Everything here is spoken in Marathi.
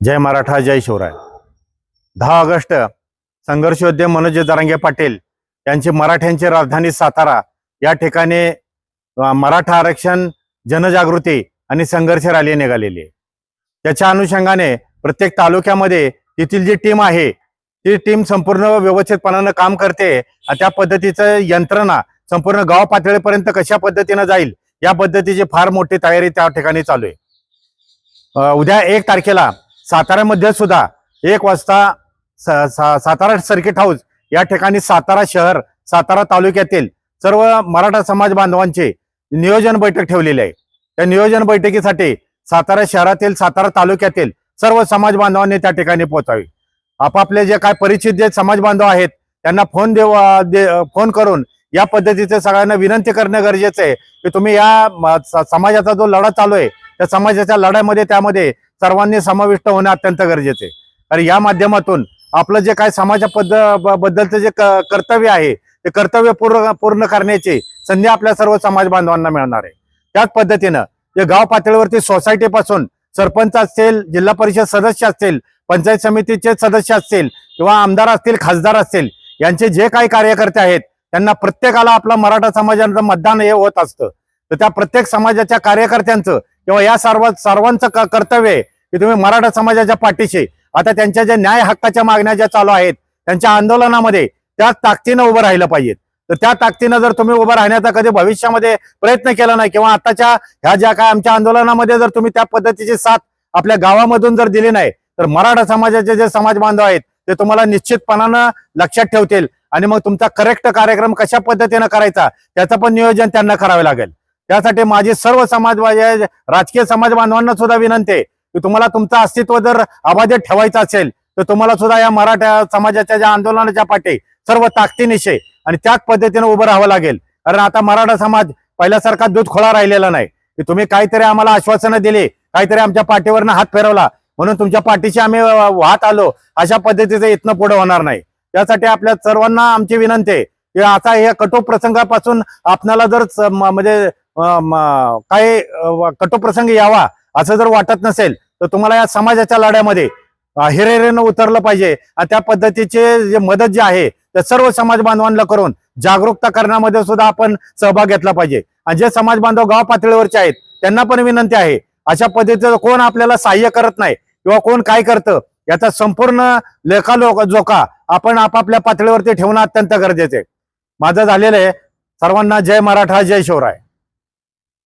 जय मराठा जय शिवराय. दहा ऑगस्ट संघर्षयोद्धे मनोज दरांगे पाटील यांची मराठ्यांची राजधानी सातारा. या ठिकाणी मराठा आरक्षण जनजागृती आणि संघर्ष रॅली निघालेली आहे. त्याच्या अनुषंगाने प्रत्येक तालुक्यामध्ये तेथील जी टीम आहे ती टीम संपूर्ण व्यवस्थितपणानं काम करते आणि त्या पद्धतीचं यंत्रणा संपूर्ण गाव पातळीपर्यंत कशा पद्धतीनं जाईल या पद्धतीची फार मोठी तयारी त्या ठिकाणी चालू आहे. उद्या एक तारखेला साताऱ्यामध्ये सुद्धा एक वाजता स- सा- सातारा सर्किट हाऊस या ठिकाणी सातारा शहर सातारा तालुक्यातील सर्व मराठा समाज बांधवांचे नियोजन बैठक ठेवलेली आहे. त्या नियोजन बैठकीसाठी सातारा शहरातील सातारा तालुक्यातील सर्व समाज बांधवांनी त्या ठिकाणी पोहोचावे. आपापले जे काय परिचित जे समाज बांधव आहेत त्यांना फोन देव दे फोन करून या पद्धतीचे सगळ्यांना विनंती करणं गरजेचं आहे. की तुम्ही या समाजाचा जो लढा चालू आहे त्या समाजाच्या लढ्यामध्ये त्यामध्ये सर्वांनी समाविष्ट होणं अत्यंत गरजेचं आहे. कारण या माध्यमातून आपलं जे काय समाजा पद्ध ब- बद्दलचं जे क- कर्तव्य आहे ते कर्तव्य पूर्ण पूर्ण करण्याची संधी आपल्या सर्व समाज बांधवांना मिळणार आहे. त्याच पद्धतीनं जे गाव पातळीवरती सोसायटीपासून सरपंच असतील जिल्हा परिषद सदस्य असतील पंचायत समितीचे सदस्य असतील किंवा आमदार असतील खासदार असतील यांचे जे काही कार्यकर्ते आहेत त्यांना प्रत्येकाला आपला मराठा समाजाचं मतदान हे होत असतं. तर त्या प्रत्येक समाजाच्या कार्यकर्त्यांचं किंवा या सर्व सर्वांचं कर्तव्य आहे की तुम्ही मराठा समाजाच्या पाठीशी. आता त्यांच्या ज्या न्याय हक्काच्या मागण्या ज्या चालू आहेत त्यांच्या आंदोलनामध्ये त्या ताकदीनं उभं राहिलं पाहिजे तर त्या ताकदीनं जर तुम्ही उभं राहण्याचा कधी भविष्यामध्ये प्रयत्न केला नाही किंवा आताच्या ह्या ज्या काय आमच्या आंदोलनामध्ये जर तुम्ही त्या पद्धतीची साथ आपल्या गावामधून जर दिली नाही तर मराठा समाजाचे जे समाज बांधव आहेत ते तुम्हाला निश्चितपणानं लक्षात ठेवतील. आणि मग तुमचा करेक्ट कार्यक्रम कशा पद्धतीनं करायचा त्याचं पण नियोजन त्यांना करावे लागेल. त्यासाठी माझी सर्व समाज राजकीय समाज बांधवांना सुद्धा विनंती आहे की तुम्हाला तुमचं अस्तित्व जर अबाधित ठेवायचं असेल तर तुम्हाला सुद्धा या मराठा समाजाच्या ज्या आंदोलनाच्या पाठी सर्व ताकदीनिशे आणि त्याच पद्धतीनं उभं राहावं लागेल. कारण आता मराठा समाज पहिल्यासारखा दूध खोळा राहिलेला नाही. की तुम्ही काहीतरी आम्हाला आश्वासनं दिली काहीतरी आमच्या पाठीवरनं हात फिरवला म्हणून तुमच्या पाठीशी आम्ही वाहत आलो अशा पद्धतीचं इथनं पुढे होणार नाही. त्यासाठी आपल्या सर्वांना आमची विनंती आहे की आता या कटू प्रसंगापासून आपणाला जर म्हणजे काही अ, प्रसंग यावा असं जर वाटत नसेल तर तुम्हाला या समाजाच्या लढ्यामध्ये हिरेरेनं उतरलं पाहिजे. आणि त्या पद्धतीचे जे मदत जे आहे ते सर्व समाज बांधवांना करून जागरूकता करण्यामध्ये सुद्धा आपण सहभाग घेतला पाहिजे. आणि जे समाज बांधव गाव पातळीवरचे आहेत त्यांना पण विनंती आहे अशा पद्धतीचं कोण आपल्याला सहाय्य करत नाही किंवा कोण काय करतं याचा संपूर्ण लेखालोक जोखा आपण आपापल्या पातळीवरती ठेवणं अत्यंत गरजेचं आहे. माझं झालेलं आहे. सर्वांना जय मराठा जय शिवराय.